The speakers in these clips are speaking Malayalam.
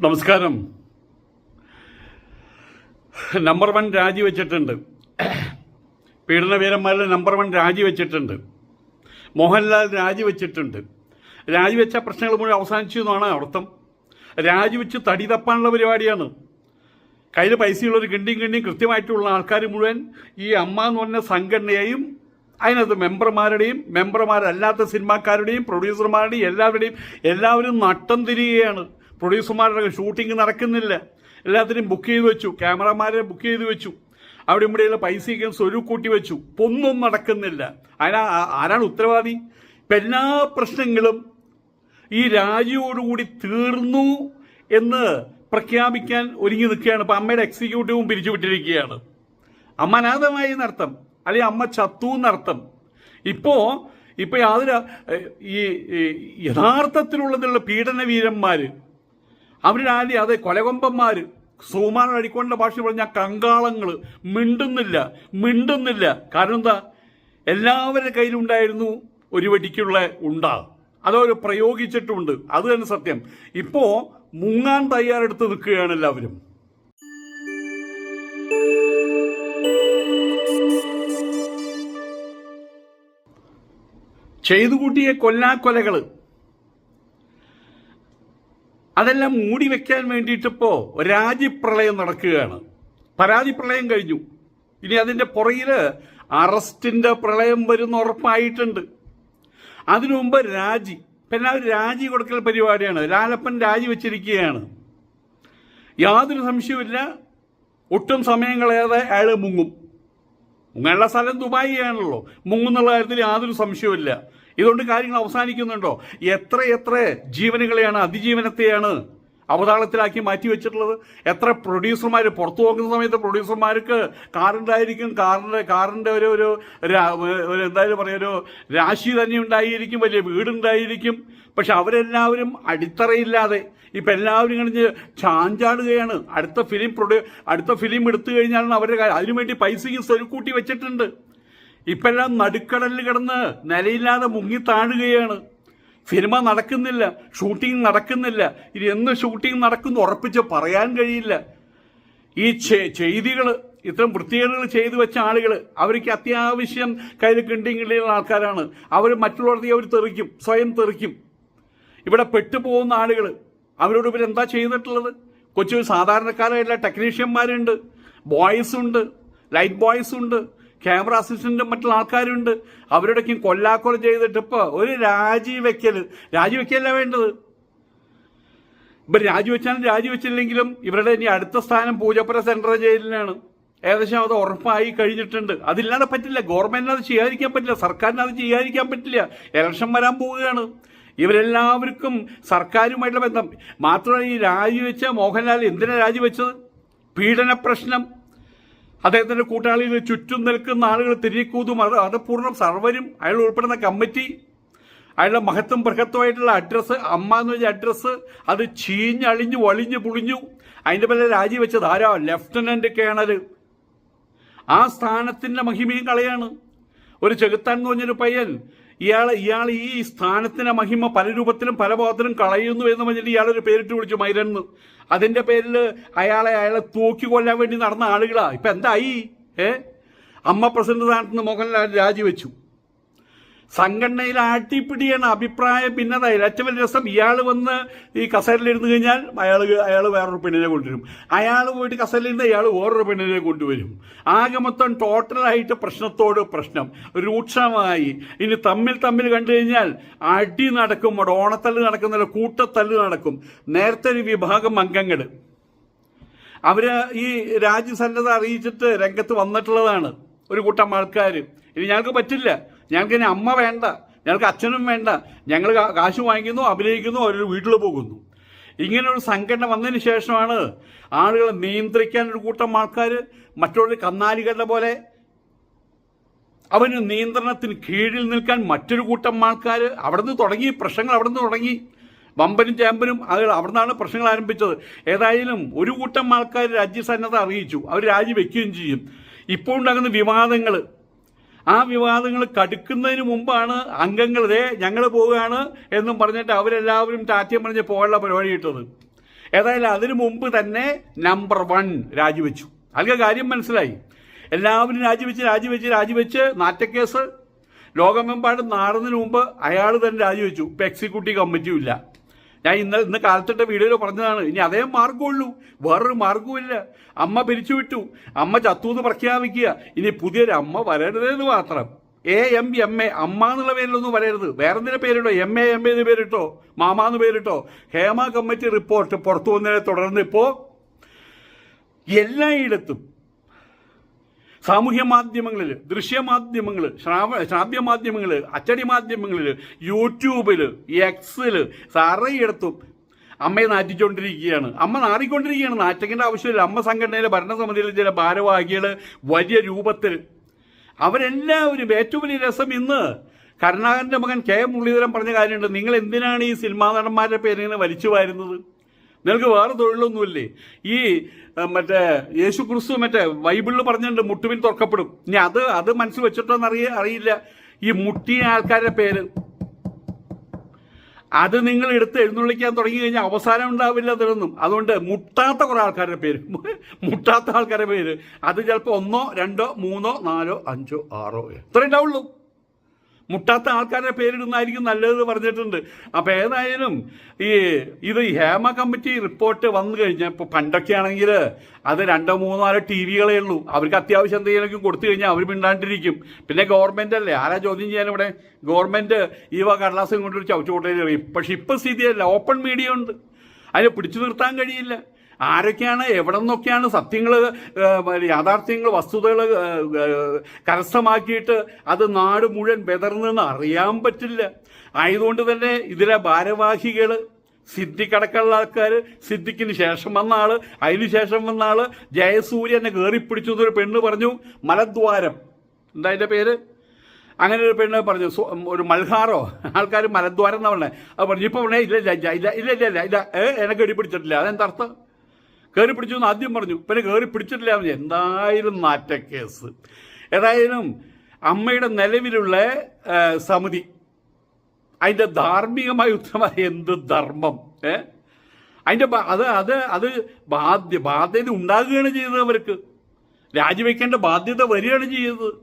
നമസ്കാരം. നമ്പർ വൺ രാജിവെച്ചിട്ടുണ്ട്. പീഡനവീരന്മാരുടെ നമ്പർ വൺ രാജിവെച്ചിട്ടുണ്ട്. മോഹൻലാൽ രാജിവെച്ചിട്ടുണ്ട്. രാജിവെച്ച പ്രശ്നങ്ങൾ മുഴുവൻ അവസാനിച്ചു എന്നാണ് അർത്ഥം. രാജിവെച്ച് തടി തപ്പാനുള്ള പരിപാടിയാണ്. കയ്യിൽ പൈസയുള്ളൊരു കിണ്ടിയും കിണ്ടിയും കൃത്യമായിട്ടുള്ള ആൾക്കാർ മുഴുവൻ ഈ അമ്മ എന്ന് പറഞ്ഞ സംഘടനയെയും അതിനകത്ത് മെമ്പർമാരുടെയും മെമ്പർമാരല്ലാത്ത സിനിമാക്കാരുടെയും പ്രൊഡ്യൂസർമാരുടെയും എല്ലാവരുടെയും എല്ലാവരും നട്ടം തിരികെയാണ് പ്രൊഡ്യൂസർമാരുടെ ഷൂട്ടിംഗ് നടക്കുന്നില്ല. എല്ലാത്തിനും ബുക്ക് ചെയ്ത് വെച്ചു. ക്യാമറമാരെ ബുക്ക് ചെയ്ത് വെച്ചു. അവിടെ ഇവിടെയുള്ള പൈസയൊക്കെ സ്വരൂപ് കൂട്ടി വെച്ചു. ഒന്നും നടക്കുന്നില്ല. അതിനാ ആരാണ് ഉത്തരവാദി? ഇപ്പം എല്ലാ പ്രശ്നങ്ങളും ഈ രാജിയോടുകൂടി തീർന്നു എന്ന് പ്രഖ്യാപിക്കാൻ ഒരുങ്ങി നിൽക്കുകയാണ്. ഇപ്പം അമ്മയുടെ എക്സിക്യൂട്ടീവും പിരിച്ചുവിട്ടിരിക്കുകയാണ്. അമ്മ അനാഥമായി എന്നർത്ഥം. അല്ലെങ്കിൽ അമ്മ ചത്തു എന്നർത്ഥം. ഇപ്പോ ഇപ്പൊ യാതൊരു ഈ യഥാർത്ഥത്തിലുള്ളതിലുള്ള പീഡനവീരന്മാര് അവരാദ്യം അതെ കൊലകൊമ്പന്മാര് സുകുമാരൻ അടിക്കൊണ്ട ഭാഷ പറഞ്ഞ കങ്കാളങ്ങൾ മിണ്ടുന്നില്ല മിണ്ടുന്നില്ല. കാരണം എന്താ? എല്ലാവരുടെ കയ്യിലുണ്ടായിരുന്നു ഒരു വെടിക്കുള്ള ഉണ്ടാ. അതവർ പ്രയോഗിച്ചിട്ടുണ്ട്. അത് തന്നെ സത്യം. ഇപ്പോ മുങ്ങാൻ തയ്യാറെടുത്ത് നിൽക്കുകയാണ് എല്ലാവരും. ചെയ്തുകൂട്ടിയ കൊല്ലാക്കൊലകൾ അതെല്ലാം മൂടി വെക്കാൻ വേണ്ടിയിട്ടിപ്പോൾ രാജിപ്രളയം നടക്കുകയാണ്. പരാതി പ്രളയം കഴിഞ്ഞു. ഇനി അതിന്റെ പുറകിൽ അറസ്റ്റിന്റെ പ്രളയം വരുന്ന ഉറപ്പായിട്ടുണ്ട്. അതിനു മുമ്പ് രാജി പിന്നെ രാജി കൊടുക്കൽ പരിപാടിയാണ്. ലാലപ്പൻ രാജി വെച്ചിരിക്കുകയാണ്. യാതൊരു സംശയവുമില്ല. ഒട്ടും സമയം കളയാതെ അയാൾ മുങ്ങും. മുങ്ങാനുള്ള സ്ഥലം ദുബായി ആണല്ലോ മുങ്ങുന്നുള്ള കാര്യത്തിൽ യാതൊരു സംശയവുമില്ല. ഇതുകൊണ്ട് കാര്യങ്ങൾ അവസാനിക്കുന്നുണ്ടോ? എത്ര എത്ര ജീവനുകളെയാണ് അതിജീവനത്തെയാണ് അവതാളത്തിലാക്കി മാറ്റി വെച്ചിട്ടുള്ളത് എത്ര പ്രൊഡ്യൂസർമാർ പുറത്തു പോകുന്ന സമയത്ത് പ്രൊഡ്യൂസർമാർക്ക് കാറുണ്ടായിരിക്കും കാറിന്റെ കാറിന്റെ ഒരു ഒരു എന്തായാലും പറയുക ഒരു രാശി തന്നെ ഉണ്ടായിരിക്കും വലിയ വീടുണ്ടായിരിക്കും. പക്ഷെ അവരെല്ലാവരും അടിത്തറയില്ലാതെ ഇപ്പം എല്ലാവരും കഴിഞ്ഞ് ചാഞ്ചാടുകയാണ്. അടുത്ത ഫിലിം പ്രൊഡ്യൂ അടുത്ത ഫിലിം എടുത്തു കഴിഞ്ഞാലാണ് അവരുടെ അതിനു അതിനുവേണ്ടി പൈസയും സ്വരുക്കൂട്ടി വെച്ചിട്ടുണ്ട്. ഇപ്പൊ എല്ലാം നടുക്കടലിൽ കിടന്ന് നിലയില്ലാതെ മുങ്ങി താഴുകയാണ്. സിനിമ നടക്കുന്നില്ല ഷൂട്ടിംഗ് നടക്കുന്നില്ല. ഇനി എന്ന് ഷൂട്ടിംഗ് നടക്കുന്നു ഉറപ്പിച്ച് പറയാൻ കഴിയില്ല. ഈ ചെയ്തികൾ ഇത്തരം വൃത്തികേടുകൾ ചെയ്തു വെച്ച ആളുകൾ അവർക്ക് അത്യാവശ്യം കയ്യിൽ കിണ്ടിയും കിണ്ടിയുള്ള ആൾക്കാരാണ്. അവർ മറ്റുള്ളവരുടെ അവർ തെറിക്കും സ്വയം തെറിക്കും. ഇവിടെ പെട്ടുപോകുന്ന ആളുകൾ അവരോട് ഇവർ എന്താ ചെയ്തിട്ടുള്ളത്? കൊച്ചു സാധാരണക്കാരായിട്ടുള്ള ടെക്നീഷ്യന്മാരുണ്ട് ബോയ്സ് ഉണ്ട് ലൈറ്റ് ബോയ്സ് ഉണ്ട് ക്യാമറ അസിസ്റ്റന്റും മറ്റുള്ള ആൾക്കാരുണ്ട്. അവരുടെയൊക്കെ കൊല്ലാക്കൊല ചെയ്തിട്ട് ഇപ്പോൾ ഒരു രാജിവെക്കൽ രാജിവെക്കല്ല വേണ്ടത്. ഇവർ രാജിവെച്ചാലും രാജിവെച്ചില്ലെങ്കിലും ഇവരുടെ ഇനി അടുത്ത സ്ഥാനം പൂജപ്പുര സെൻട്രൽ ജയിലിനാണ് ഏകദേശം അത് ഉറപ്പായി കഴിഞ്ഞിട്ടുണ്ട്. അതില്ലാതെ പറ്റില്ല. ഗവൺമെന്റിന് അത് ചെയ്യാതിരിക്കാൻ പറ്റില്ല. സർക്കാരിന് അത് ചെയ്യാതിരിക്കാൻ പറ്റില്ല. ഇലക്ഷൻ വരാൻ പോവുകയാണ്. ഇവരെല്ലാവർക്കും സർക്കാരുമായിട്ടുള്ള ബന്ധം. മാത്രമല്ല ഈ രാജിവെച്ച മോഹൻലാൽ എന്തിനാ രാജിവെച്ചത്? പീഡന പ്രശ്നം അദ്ദേഹത്തിന്റെ കൂട്ടാളികൾ ചുറ്റും നിൽക്കുന്ന ആളുകൾ തിരികൂതും അത് അത് പൂർണം സർവരും അയാൾ ഉൾപ്പെടുന്ന കമ്മിറ്റി അയാളുടെ മഹത്വം ബൃഹത്വമായിട്ടുള്ള അഡ്രസ്സ് അമ്മ എന്ന് വെച്ച അഡ്രസ്സ് അത് ചീഞ്ഞളിഞ്ഞു വളിഞ്ഞു പുളിഞ്ഞു. അതിന്റെ പേരെ രാജിവെച്ചത് ആരാ? ലെഫ്റ്റനന്റ് കേണൽ ആ സ്ഥാനത്തിന്റെ മഹിമയും കളയാണ്. ഒരു ചെകുത്താൻ എന്ന് പറഞ്ഞൊരു പയ്യൻ ഇയാൾ ഇയാൾ ഈ സ്ഥാനത്തിന്റെ മഹിമ പല രൂപത്തിലും പല ഭാഗത്തിലും കളയുന്നു എന്ന് പറഞ്ഞിട്ട് ഇയാളൊരു പേരിട്ട് വിളിച്ചു മൈരന്ന് അതിന്റെ പേരിൽ അയാളെ അയാളെ തൂക്കി കൊല്ലാൻ വേണ്ടി നടന്ന ആളുകളാ. ഇപ്പൊ എന്തായി? ഏ? അമ്മ പ്രസിഡന്റ് സ്ഥാനത്ത് നിന്ന് മോഹൻലാൽ രാജിവെച്ചു. സംഘടനയിൽ ആട്ടിപ്പിടിയാണ് അഭിപ്രായ ഭിന്നതയിൽ. ഏറ്റവും വലിയ രസം ഇയാൾ വന്ന് ഈ കസേരയിലിരുന്ന് കഴിഞ്ഞാൽ അയാൾ അയാൾ വേറൊരു പെണ്ണിനെ കൊണ്ടുവരും. അയാൾ പോയിട്ട് കസേരയിലിരുന്ന് അയാൾ വേറൊരു പെണ്ണിനെ കൊണ്ടുവരും. ആകെ മൊത്തം ടോട്ടലായിട്ട് പ്രശ്നത്തോട് പ്രശ്നം. രൂക്ഷമായി. ഇനി തമ്മിൽ തമ്മിൽ കണ്ടു കഴിഞ്ഞാൽ അടി നടക്കും അവിടെ ഓണത്തല്ല് നടക്കുന്നില്ല കൂട്ടത്തല്ല് നടക്കും. നേരത്തെ ഒരു വിഭാഗം അംഗങ്ങൾ. അവർ ഈ രാജ്യസന്നദ്ധ അറിയിച്ചിട്ട് രംഗത്ത് വന്നിട്ടുള്ളതാണ്. ഒരു കൂട്ടം ആൾക്കാർ ഇനി ഞങ്ങൾക്ക് പറ്റില്ല. ഞങ്ങൾക്ക് ഇനി അമ്മ വേണ്ട ഞങ്ങൾക്ക് അച്ഛനും വേണ്ട. ഞങ്ങൾ കാശ് വാങ്ങിക്കുന്നു അഭിനയിക്കുന്നു അവരൊരു വീട്ടിൽ പോകുന്നു. ഇങ്ങനൊരു സംഘടന വന്നതിന് ശേഷമാണ് ആളുകളെ നിയന്ത്രിക്കാൻ ഒരു കൂട്ടം ആൾക്കാർ മറ്റുള്ള കന്നാലികളുടെ പോലെ. അവന് നിയന്ത്രണത്തിന് കീഴിൽ നിൽക്കാൻ മറ്റൊരു കൂട്ടം ആൾക്കാർ അവിടെ നിന്ന് തുടങ്ങി പ്രശ്നങ്ങൾ അവിടെ നിന്ന് തുടങ്ങി. വമ്പനും ചേമ്പനും അത് അവിടെ നിന്നാണ് പ്രശ്നങ്ങൾ ആരംഭിച്ചത്. ഏതായാലും ഒരു കൂട്ടം ആൾക്കാർ രാജ്യസന്നദ്ധ അറിയിച്ചു. അവർ രാജിവെക്കുകയും ചെയ്യും. ഇപ്പോൾ ഉണ്ടാകുന്ന വിവാദങ്ങൾ ആ വിവാദങ്ങൾ കടുക്കുന്നതിന് മുമ്പാണ് അംഗങ്ങൾ ദേ ഞങ്ങൾ പോവുകയാണ് എന്നും പറഞ്ഞിട്ട് അവരെല്ലാവരും ടാറ്റയും പറഞ്ഞ് പോകാനുള്ള പരിപാടി കിട്ടുന്നത്. ഏതായാലും അതിനു മുമ്പ് തന്നെ നമ്പർ വൺ രാജിവെച്ചു. അതിന്റെ കാര്യം മനസ്സിലായി. എല്ലാവരും രാജിവെച്ച് രാജിവെച്ച് രാജിവെച്ച് നാറ്റക്കേസ്. ലോകമെമ്പാടും നാറുന്നതിന് മുമ്പ് അയാൾ തന്നെ രാജിവെച്ചു. ഇപ്പം എക്സിക്യൂട്ടീവ് കമ്മിറ്റിയും ഇല്ല. ഞാൻ ഇന്ന് ഇന്ന് കാലത്തിട്ട വീഡിയോയിൽ പറഞ്ഞതാണ്. ഇനി അതേ മാർഗമുള്ളൂ വേറൊരു മാർഗവുമില്ല അമ്മ പിരിച്ചുവിട്ടു അമ്മ ചത്തു എന്ന് പ്രഖ്യാപിക്കുക. ഇനി പുതിയൊരു അമ്മ വരരുതെന്ന് മാത്രം. എ എം എം എ അമ്മ എന്നുള്ള പേരിലൊന്നും വരരുത്. വേറെ എന്തിനു പേരിട്ടോ? എം എ എം എന്ന് പേരിട്ടോ? മാമ എന്ന് പേരിട്ടോ? ഹേമ കമ്മിറ്റി റിപ്പോർട്ട് പുറത്തു വന്നതിനെ തുടർന്ന് ഇപ്പോൾ എല്ലായിടത്തും സാമൂഹ്യ മാധ്യമങ്ങളിൽ ദൃശ്യമാധ്യമങ്ങൾ ശ്രാവ ശ്രാവ്യ മാധ്യമങ്ങൾ അച്ചടി മാധ്യമങ്ങളിൽ യൂട്യൂബിൽ എക്സിൽ സാറയിടത്തും അമ്മയെ നാറ്റിച്ചുകൊണ്ടിരിക്കുകയാണ് അമ്മ നാറിക്കൊണ്ടിരിക്കുകയാണ്. നാറ്റകിന്റെ ആവശ്യമില്ല. അമ്മ സംഘടനയിലെ ഭരണസമിതിയിലെ ചില ഭാരവാഹികൾ വലിയ രൂപത്തിൽ അവരെല്ലാവരും ഏറ്റവും വലിയ രസം ഇന്ന് കരുണാകരന്റെ മകൻ കെ മുരളീധരൻ പറഞ്ഞ കാര്യമുണ്ട്. നിങ്ങൾ എന്തിനാണ് ഈ സിനിമാ നടന്മാരുടെ പേരിങ്ങനെ വലിച്ചു വാരുന്നത്? നിങ്ങൾക്ക് വേറെ തൊഴിലൊന്നുമില്ലേ? ഈ മറ്റേ യേശു ക്രിസ്തു മറ്റേ ബൈബിളിൽ പറഞ്ഞിട്ടുണ്ട് മുട്ടുവിൻ തുറക്കപ്പെടും. ഇനി അത് അത് മനസ്സിൽ വെച്ചിട്ടോന്ന് അറിയ അറിയില്ല. ഈ മുട്ടിയ ആൾക്കാരുടെ പേര്. അത് നിങ്ങൾ എടുത്ത് എഴുന്നള്ളിക്കാൻ തുടങ്ങി കഴിഞ്ഞാൽ അവസാനം ഉണ്ടാവില്ല അതിലൊന്നും. അതുകൊണ്ട് മുട്ടാത്ത കുറെ ആൾക്കാരുടെ പേര്. മുട്ടാത്ത ആൾക്കാരുടെ പേര്. അത് ചിലപ്പോൾ ഒന്നോ രണ്ടോ മൂന്നോ നാലോ അഞ്ചോ ആറോ എത്ര ഉണ്ടാവുള്ളൂ മുട്ടാത്ത ആൾക്കാരുടെ പേരിടുന്നതായിരിക്കും നല്ലതെന്ന് പറഞ്ഞിട്ടുണ്ട്. അപ്പോൾ ഏതായാലും ഈ ഇത് ഹേമ കമ്മിറ്റി റിപ്പോർട്ട് വന്നു കഴിഞ്ഞാൽ ഇപ്പോൾ പണ്ടൊക്കെ ആണെങ്കിൽ അത് രണ്ടോ മൂന്നോ നാലോ ടി വികളേ ഉള്ളൂ. അവർക്ക് അത്യാവശ്യം എന്തെങ്കിലും കൊടുത്തു കഴിഞ്ഞാൽ അവർ മിണ്ടാണ്ടിരിക്കും. പിന്നെ ഗവൺമെന്റ് അല്ലേ? ആരാ ചോദ്യം ചെയ്യാൻ ഇവിടെ ഗവൺമെന്റ് ഈ വക കടലാസം കൊണ്ടൊരു ചവിച്ചുകൊണ്ടേ പക്ഷെ ഇപ്പം സ്ഥിതിയല്ല. ഓപ്പൺ മീഡിയ ഉണ്ട്. അതിനെ പിടിച്ചു നിർത്താൻ കഴിയില്ല. ആരൊക്കെയാണ് എവിടെ നിന്നൊക്കെയാണ് സത്യങ്ങൾ യാഥാർത്ഥ്യങ്ങൾ വസ്തുതകൾ കരസ്ഥമാക്കിയിട്ട് അത് നാട് മുഴുവൻ ബെതർന്നെന്ന് അറിയാൻ പറ്റില്ല. ആയതുകൊണ്ട് തന്നെ ഇതിലെ ഭാരവാഹികൾ സിദ്ധിക്കടക്കുള്ള ആൾക്കാർ സിദ്ധിക്കിന് ശേഷം വന്ന ആൾ അതിനുശേഷം വന്ന ആൾ ജയസൂര്യനെ എന്നൊരു പെണ്ണ് പറഞ്ഞു മലദ്വാരം. എന്താ അതിന്റെ പേര്? അങ്ങനെ ഒരു പെണ്ണ് പറഞ്ഞു ഒരു മൽഹാറോ ആൾക്കാർ മലദ്വാരം എന്നാ പറഞ്ഞത് അത് പറഞ്ഞു ഇപ്പം പറഞ്ഞേ ഇല്ല ഇല്ല ഇല്ല ഇല്ല ഇല്ല ഇല്ല എനക്ക് എടി പിടിച്ചിട്ടില്ല അതെന്താ അർത്ഥം? കയറി പിടിച്ചു എന്ന് ആദ്യം പറഞ്ഞു. പിന്നെ കയറി പിടിച്ചിട്ടില്ല എന്തായാലും നാറ്റക്കേസ്. ഏതായാലും അമ്മയുടെ നിലവിലുള്ള സമിതി അതിന്റെ ധാർമ്മികമായ ഉത്തരമായ എന്ത് ധർമ്മം? ഏ? അതിന്റെ അത് അത് അത് ബാധ്യ ബാധ്യത ഉണ്ടാകുകയാണ് ചെയ്തത് അവർക്ക്. രാജിവെക്കേണ്ട ബാധ്യത വരികയാണ് ചെയ്തത്.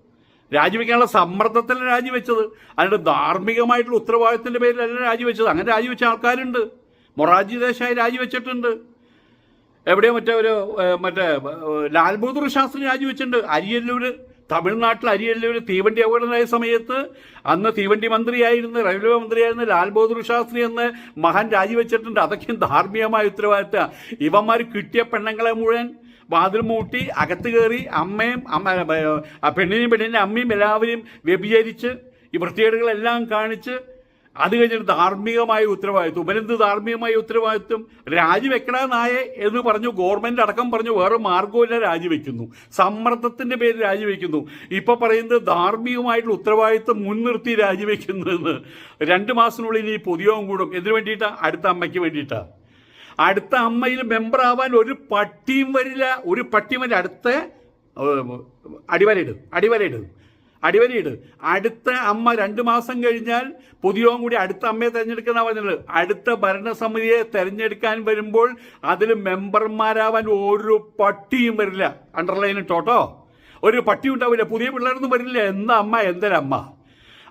രാജിവെക്കാനുള്ള സമ്മർദ്ദത്തിൽ രാജിവെച്ചത്. അതിന്റെ ധാർമ്മികമായിട്ടുള്ള പേരിൽ പേരിലല്ല രാജിവെച്ചത്. അങ്ങനെ രാജിവെച്ച ആൾക്കാരുണ്ട്. മൊറാജി ദേശായി രാജിവെച്ചിട്ടുണ്ട്. എവിടെയോ മറ്റേ ഒരു മറ്റേ ലാൽ ബഹദൂർ ശാസ്ത്രി രാജിവെച്ചിട്ടുണ്ട്. അരിയല്ലൂര് തമിഴ്നാട്ടിൽ അരിയല്ലൂര് തീവണ്ടി അപകടമായ സമയത്ത് അന്ന് തീവണ്ടി മന്ത്രിയായിരുന്ന റെയിൽവേ മന്ത്രിയായിരുന്ന ലാൽ ബഹദൂർ ശാസ്ത്രി എന്ന് മഹാൻ രാജിവെച്ചിട്ടുണ്ട്. അതൊക്കെ ധാർമ്മികമായ ഉത്തരവാദിത്ത ഇവന്മാർ കിട്ടിയ പെണ്ണുങ്ങളെ മുഴുവൻ വാതിൽ മൂട്ടി അകത്ത് കയറി അമ്മയും അമ്മ പെണ്ണിനെയും പെണ്ണിന്റെ അമ്മയും എല്ലാവരെയും വ്യഭിചരിച്ച് ഈ വൃത്തികേടുകളെല്ലാം കാണിച്ച് അത് കഴിഞ്ഞിട്ട് ധാർമ്മികമായ ഉത്തരവാദിത്വം. ഉപരെന്ത് ധാർമ്മികമായ ഉത്തരവാദിത്വം? രാജിവെക്കണമെന്നായ നായെ എന്ന് പറഞ്ഞു ഗവൺമെന്റ് അടക്കം പറഞ്ഞു വേറെ മാർഗമില്ല രാജിവെക്കുന്നു. സമ്മർദ്ദത്തിന്റെ പേര് രാജിവെക്കുന്നു. ഇപ്പൊ പറയുന്നത് ധാർമ്മികമായിട്ടുള്ള ഉത്തരവാദിത്വം മുൻനിർത്തി രാജിവെക്കുന്നു എന്ന് രണ്ട് മാസത്തിനുള്ളിൽ ഈ പൊതുയോഗം കൂടും. എന്തിനു വേണ്ടിയിട്ടാ? അടുത്ത അമ്മയ്ക്ക് വേണ്ടിയിട്ടാണ് അടുത്ത അമ്മയിൽ മെമ്പർ ആവാൻ ഒരു പട്ടിയും വരില്ല. ഒരു പട്ടിയും വരില്ല അടുത്ത അടിവരയിട്. അടിവരയിട്. അടിവരയിട്. അടുത്ത അമ്മ രണ്ട് മാസം കഴിഞ്ഞാൽ പുതിയവും കൂടി അടുത്ത അമ്മയെ തെരഞ്ഞെടുക്കുന്ന പറഞ്ഞത്. അടുത്ത ഭരണസമിതിയെ തെരഞ്ഞെടുക്കാൻ വരുമ്പോൾ അതിൽ മെമ്പർമാരാവാൻ ഒരു പട്ടിയും വരില്ല. അണ്ടർലൈൻ ഇട്ടോട്ടോ ഒരു പട്ടി ഉണ്ടാവില്ല. പുതിയ പിള്ളേരൊന്നും വരില്ല. എന്താ അമ്മ? എന്തൊരമ്മ?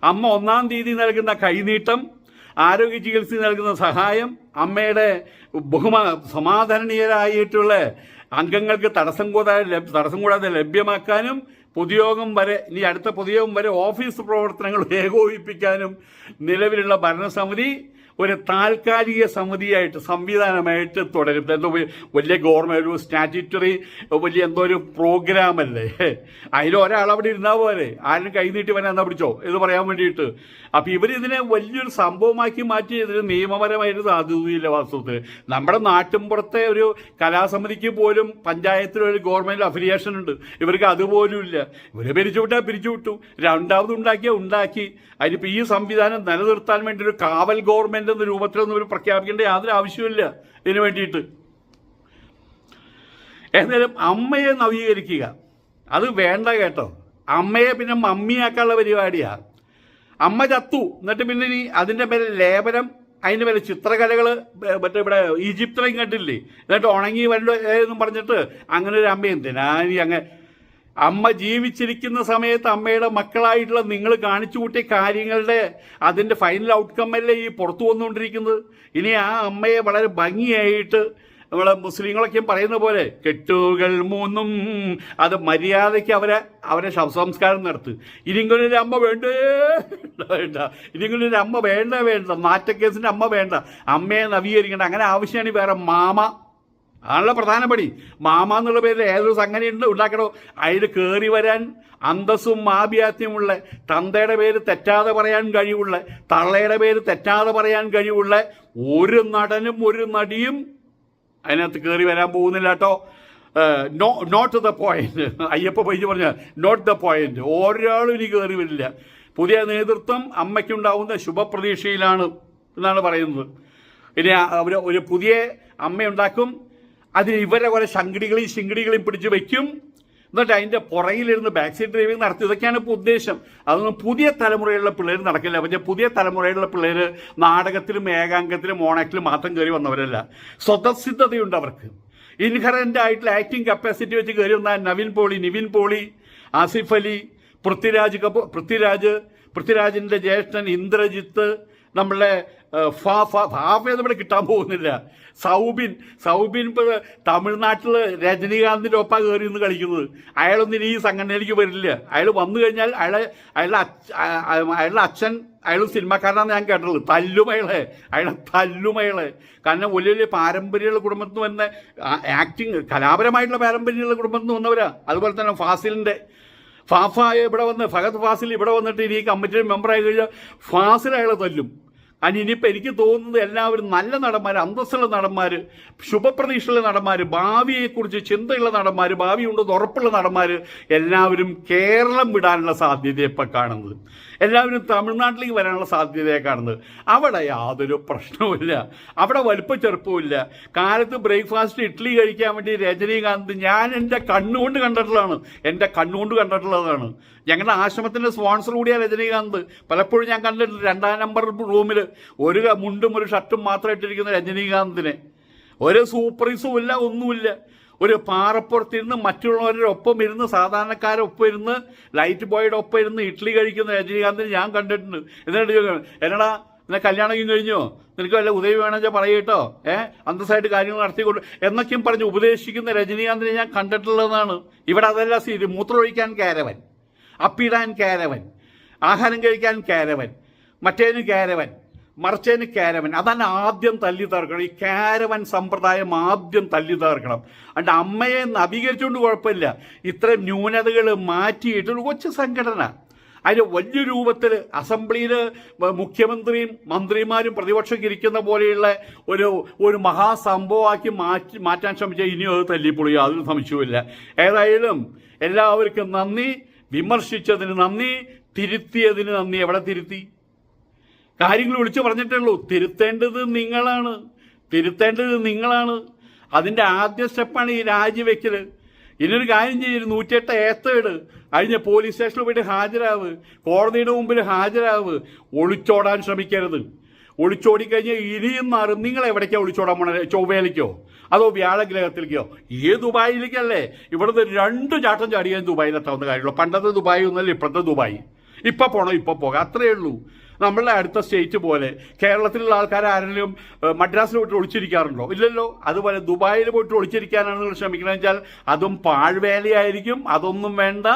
അമ്മ ഒന്നാം തീയതി നൽകുന്ന കൈനീട്ടം ആരോഗ്യ ചികിത്സ നൽകുന്ന സഹായം അമ്മയുടെ ബഹുമാ സമാധാനീയരായിട്ടുള്ള അംഗങ്ങൾക്ക് തടസ്സം കൂടാതെ തടസ്സം കൂടാതെ ലഭ്യമാക്കാനും പൊതുയോഗം വരെ ഇനി അടുത്ത പൊതുയോഗം വരെ ഓഫീസ് പ്രവർത്തനങ്ങൾ ഏകോപിപ്പിക്കാനും നിലവിലുള്ള ഭരണസമിതി ഒരു താൽക്കാലിക സമിതിയായിട്ട് സംവിധാനമായിട്ട് തുടരും എന്തോ വലിയ ഗവൺമെന്റ് ഒരു സ്റ്റാറ്റ്യൂട്ടറി വലിയ എന്തോ ഒരു പ്രോഗ്രാമല്ലേ? ഒരാൾ അവിടെ ഇരുന്നാൽ പോലെ ആരും കൈനീട്ടി വരാൻ എന്നാ പിടിച്ചോ? എന്ന് പറയാൻ വേണ്ടിയിട്ട്. അപ്പൊ ഇവരിതിനെ വലിയൊരു സംഭവമാക്കി മാറ്റി ഇതിന് നിയമപരമായിട്ട് സാധ്യതയില്ല വാസ്തവത്തിൽ. നമ്മുടെ നാട്ടിൻപുറത്തെ ഒരു കലാസമിതിക്ക് പോലും പഞ്ചായത്തിൽ ഒരു ഗവൺമെന്റ് അഫിലിയേഷൻ ഉണ്ട്. ഇവർക്ക് അതുപോലും ഇല്ല. ഇവരെ പിരിച്ചുവിട്ടാൽ പിരിച്ചുവിട്ടു രണ്ടാമത് ഉണ്ടാക്കിയാൽ ഉണ്ടാക്കി. അതിനിപ്പോൾ ഈ സംവിധാനം നിലനിർത്താൻ വേണ്ടി ഒരു കാവൽ ഗവൺമെന്റ് എന്ന രൂപത്തിലൊന്നും ഇവർ പ്രഖ്യാപിക്കേണ്ട യാതൊരു ആവശ്യമില്ല ഇതിനു വേണ്ടിയിട്ട്. എന്നാലും അമ്മയെ നവീകരിക്കുക. അത് വേണ്ട കേട്ടോ. അമ്മയെ പിന്നെ മമ്മിയാക്കാനുള്ള പരിപാടിയാ. അമ്മ ചത്തു. എന്നിട്ട് പിന്നെ ഇനി അതിന്റെ മേലെ ലേപനം അതിന്റെ മേലെ ചിത്രകലകൾ മറ്റേ ഇവിടെ ഈജിപ്തിലെയും കണ്ടില്ലേ? എന്നിട്ട് ഉണങ്ങി വരണ്ട എന്നും പറഞ്ഞിട്ട് അങ്ങനെ ഒരു അമ്മ എന്തിനാ ഈ അങ്ങ് അമ്മ ജീവിച്ചിരിക്കുന്ന സമയത്ത് അമ്മയുടെ മക്കളായിട്ടുള്ള നിങ്ങൾ കാണിച്ചു കൂട്ടിയ കാര്യങ്ങളുടെ അതിന്റെ ഫൈനൽ ഔട്ട്കം അല്ലേ ഈ പുറത്തു വന്നുകൊണ്ടിരിക്കുന്നത്? ഇനി ആ അമ്മയെ വളരെ ഭംഗിയായിട്ട് നമ്മളെ മുസ്ലിങ്ങളൊക്കെയും പറയുന്ന പോലെ കെട്ടുകൾ മൂന്നും അത് മര്യാദയ്ക്ക് അവരെ അവരെ ശവസംസ്കാരം നടത്ത്. ഇനിങ്ങനൊരു അമ്മ വേണ്ടേ? വേണ്ട ഇനിങ്ങനൊരു അമ്മ വേണ്ട വേണ്ട. നാറ്റക്കേസിന്റെ അമ്മ വേണ്ട. അമ്മയെ നവീകരിക്കേണ്ട. അങ്ങനെ ആവശ്യമാണ് വേറെ മാമ ആണല്ലോ പ്രധാന പണി. മാമ എന്നുള്ള പേരിൽ ഏതൊരു സംഗതി ഉണ്ട് ഉണ്ടാക്കണോ? അതിൽ കയറി വരാൻ അന്തസ്സും മാപിയാത്യമുള്ള തന്തയുടെ പേര് തെറ്റാതെ പറയാൻ കഴിവുള്ള തള്ളയുടെ പേര് തെറ്റാതെ പറയാൻ കഴിവുള്ള ഒരു നടനും ഒരു നടിയും അതിനകത്ത് കയറി വരാൻ പോകുന്നില്ല കേട്ടോ. No not the point Ayyappa പൈജ് പറഞ്ഞ നോട്ട് ദ പോയിന്റ് ഒരാളും ഇനി കയറി വരില്ല. പുതിയ നേതൃത്വം അമ്മയ്ക്കുണ്ടാവുന്ന ശുഭപ്രതീക്ഷയിലാണ് എന്നാണ് പറയുന്നത്. ഇനി അവർ ഒരു പുതിയ അമ്മയുണ്ടാക്കും. അതിന് ഇവരെ കുറെ ശങ്കടികളെയും ശിങ്കടികളെയും പിടിച്ച് വയ്ക്കും എന്നിട്ട് അതിന്റെ പുറകിലിരുന്ന് ബാക്ക് സൈഡ് ഡ്രൈവിംഗ് നടത്തി. ഇതൊക്കെയാണ് ഇപ്പോൾ ഉദ്ദേശം. അതൊന്നും പുതിയ തലമുറയിലുള്ള പിള്ളേർ നടക്കില്ല. പക്ഷേ പുതിയ തലമുറയിലുള്ള പിള്ളേർ നാടകത്തിലും ഏകാംഗത്തിലും ഓണാക്റ്റിലും മാത്രം കയറി വന്നവരല്ല. സ്വതസിദ്ധതയുണ്ട് അവർക്ക്. ഇൻഹറന്റ് ആയിട്ടുള്ള ആക്ടിങ് കപ്പാസിറ്റി വെച്ച് കയറി വന്ന നവീൻ പോളി നിവിൻ പോളി ആസിഫ് അലി പൃഥ്വിരാജ് കപൂർ പൃഥ്വിരാജ് പൃഥ്വിരാജിന്റെ ജ്യേഷ്ഠൻ ഇന്ദ്രജിത്ത് നമ്മളെ ഫാഫ നമ്മുടെ കിട്ടാൻ പോകുന്നില്ല. സൗബിൻ സൗബിൻ ഇപ്പോൾ തമിഴ്നാട്ടിൽ രജനീകാന്തിന്റെ ഒപ്പം കയറി നിന്ന് കളിക്കുന്നത്. അയാളൊന്നും ഈ സംഘടനയിലേക്ക് വരില്ല. അയാൾ വന്നു കഴിഞ്ഞാൽ അയാളെ അയാളുടെ അയാളുടെ അച്ഛൻ അയാൾ സിനിമാക്കാരനാണെന്ന് ഞാൻ കേട്ടത് തല്ലുമയളെ അയാളെ. തല്ലുമയളെ കാരണം വലിയ വലിയ പാരമ്പര്യമുള്ള കുടുംബത്തിൽ നിന്ന് വന്ന ആക്ടിങ് കലാപരമായിട്ടുള്ള പാരമ്പര്യമുള്ള കുടുംബത്തിൽ നിന്ന് വന്നവരാ. അതുപോലെ തന്നെ ഫാസിലിന്റെ ഫാഫ ഇവിടെ വന്ന് ഫഹദ് ഫാസിൽ ഇവിടെ വന്നിട്ട് ഇനി കമ്മിറ്റിയുടെ മെമ്പറായി കഴിഞ്ഞാൽ ഫാസിൽ അയാളെ തല്ലും. അതിന് ഇനിയിപ്പോൾ എനിക്ക് തോന്നുന്നത് എല്ലാവരും നല്ല നടന്മാർ അന്തസ്സുള്ള നടന്മാർ ശുഭപ്രതീക്ഷയുള്ള നടന്മാർ ഭാവിയെക്കുറിച്ച് ചിന്തയുള്ള നടന്മാർ ഭാവി ഉണ്ടെന്ന് ഉറപ്പുള്ള നടന്മാർ എല്ലാവരും കേരളം വിടാനുള്ള സാധ്യത ഇപ്പം കാണുന്നത്. എല്ലാവരും തമിഴ്നാട്ടിലേക്ക് വരാനുള്ള സാധ്യതയെ കാണുന്നത്. അവിടെ യാതൊരു പ്രശ്നവുമില്ല. അവിടെ വലുപ്പ ചെറുപ്പമില്ല കാലത്ത് ബ്രേക്ക്ഫാസ്റ്റ് ഇഡ്ഡലി കഴിക്കാൻ വേണ്ടി രജനീകാന്ത് ഞാൻ എന്റെ കണ്ണുകൊണ്ട് കണ്ടിട്ടുള്ളതാണ്. എന്റെ കണ്ണുകൊണ്ട് കണ്ടിട്ടുള്ളതാണ്. ഞങ്ങളുടെ ആശ്രമത്തിന്റെ സ്പോൺസർ കൂടിയാണ് രജനീകാന്ത്. പലപ്പോഴും ഞാൻ കണ്ടിട്ടുണ്ട് രണ്ടാം നമ്പർ റൂമിൽ ഒരു മുണ്ടും ഒരു ഷർട്ടും മാത്രം ഇട്ടിരിക്കുന്ന രജനീകാന്തിനെ. ഒരു സൂപ്പറീസും ഇല്ല ഒന്നുമില്ല. ഒരു പാറപ്പുറത്തിരുന്ന് മറ്റുള്ളവരുടെ ഒപ്പം ഇരുന്ന് സാധാരണക്കാരുടെ ഒപ്പം ഇരുന്ന് ലൈറ്റ് ബോയുടെ ഒപ്പം ഇരുന്ന് ഇഡ്ഡലി കഴിക്കുന്ന രജനീകാന്തിനെ ഞാൻ കണ്ടിട്ടുണ്ട്. എന്നിട്ട് ചോദിക്കണം എന്നടാ നിന്നെ കല്യാണം കഴിഞ്ഞ് നിനക്ക് വല്ല ഉദവി വേണമെന്ന് പറയട്ടോ ഏഹ് അന്തസ്സായിട്ട് കാര്യങ്ങൾ നടത്തിക്കൊണ്ട് എന്നൊക്കെയും പറഞ്ഞ് ഉപദേശിക്കുന്ന രജനീകാന്തിനെ ഞാൻ കണ്ടിട്ടുള്ളതാണ് ഇവിടെ അതല്ല സീരി മൂത്രമൊഴിക്കാൻ കാരവൻ അപ്പിടാൻ കാരവൻ ആഹാരം കഴിക്കാൻ കാരവൻ മറ്റേനും കാരവൻ. മറിച്ചതിന് കാരവൻ. അതാണ് ആദ്യം തല്ലി തീർക്കണം ഈ കാരവൻ സമ്പ്രദായം ആദ്യം തല്ലി തീർക്കണം അതുകൊണ്ട് അമ്മയെ നവീകരിച്ചുകൊണ്ട് കുഴപ്പമില്ല ഇത്രയും ന്യൂനതകൾ മാറ്റിയിട്ട് ഒരു കൊച്ചു സംഘടന. അതിന് വലിയ രൂപത്തിൽ അസംബ്ലിയിൽ മുഖ്യമന്ത്രിയും മന്ത്രിമാരും പ്രതിപക്ഷം ഇരിക്കുന്ന പോലെയുള്ള ഒരു ഒരു മഹാസംഭവമാക്കി മാറ്റി മാറ്റാൻ ശ്രമിച്ചാൽ ഇനിയും അത് തല്ലിപ്പൊളി അതിന് സംശയവുമില്ല. ഏതായാലും എല്ലാവർക്കും നന്ദി. വിമർശിച്ചതിന് നന്ദി. തിരുത്തിയതിന് നന്ദി. എവിടെ തിരുത്തി? കാര്യങ്ങൾ വിളിച്ചു പറഞ്ഞിട്ടേ ഉള്ളൂ. തിരുത്തേണ്ടത് നിങ്ങളാണ്. തിരുത്തേണ്ടത് നിങ്ങളാണ്. അതിന്റെ ആദ്യ സ്റ്റെപ്പാണ് ഈ രാജിവെക്കൽ ഇനിയൊരു കാര്യം ചെയ്യും നൂറ്റിയെട്ട് ഏത്തേട് കഴിഞ്ഞ പോലീസ് സ്റ്റേഷനിൽ പോയിട്ട് ഹാജരാവ്. കോടതിയുടെ മുമ്പിൽ ഹാജരാവ്. ഒളിച്ചോടാൻ ശ്രമിക്കരുത്. ഒളിച്ചോടിക്കഴിഞ്ഞാൽ ഇനിയും മാറും. നിങ്ങൾ എവിടേക്കാണ് ഒളിച്ചോടാൻ പോണേ? ചൊവ്വയിലേക്കോ? അതോ വ്യാഴഗ്രഹത്തിലേക്കോ? ഈ ദുബായിലേക്കല്ലേ? ഇവിടുന്ന് രണ്ട് ചാട്ടം ചാടിയാൽ ദുബായിലെത്താവുന്ന കാര്യമുള്ളൂ. പണ്ടത്തെ ദുബായി ഒന്നല്ല ഇപ്പോഴത്തെ ദുബായി. ഇപ്പം പോണോ ഇപ്പം പോകാം. അത്രയേ ഉള്ളൂ. നമ്മളുടെ അടുത്ത സ്റ്റേറ്റ് പോലെ കേരളത്തിലുള്ള ആൾക്കാർ ആരെങ്കിലും മദ്രാസിൽ പോയിട്ട് ഒളിച്ചിരിക്കാറുണ്ടോ? ഇല്ലല്ലോ. അതുപോലെ ദുബായിൽ പോയിട്ട് ഒളിച്ചിരിക്കാനാണ് നിങ്ങൾ ശ്രമിക്കുന്നത് വെച്ചാൽ അതും പാഴ്വേലയായിരിക്കും. അതൊന്നും വേണ്ട.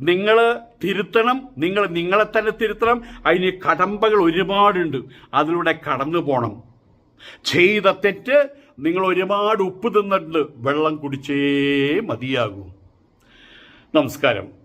നിങ്ങൾ തിരുത്തണം. നിങ്ങൾ നിങ്ങളെ തന്നെ തിരുത്തണം. അതിന് കടമ്പകൾ ഒരുപാടുണ്ട്. അതിലൂടെ കടന്നു പോകണം ചെയ്ത തെറ്റ് നിങ്ങൾ ഒരുപാട് ഉപ്പ് തിന്നിട്ടുണ്ട്. വെള്ളം കുടിച്ചേ മതിയാകൂ. നമസ്കാരം.